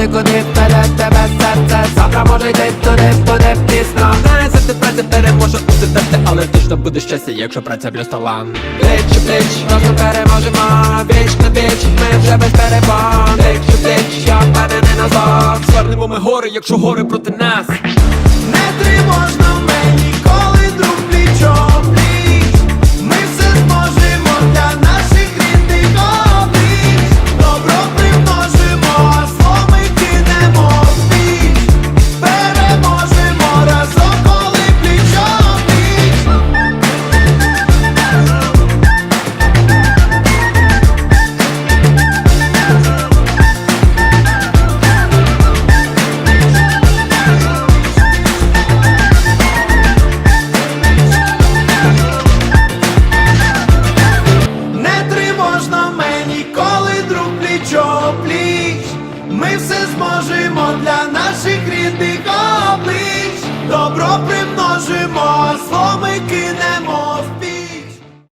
Туди, куди вперед тебе серце Завтра може йти туди, буде пізно Знає, ти праця переможе у тебе, але точно буде щастя, якщо праця плюс талант Пліч у пліч, разом переможемо Віч на віч, ми вже без перебон Пліч у пліч, я впевнений на зло Звернемо ми гори, якщо гори проти нас все для наших рідних облич. Добро примножимо, сломи.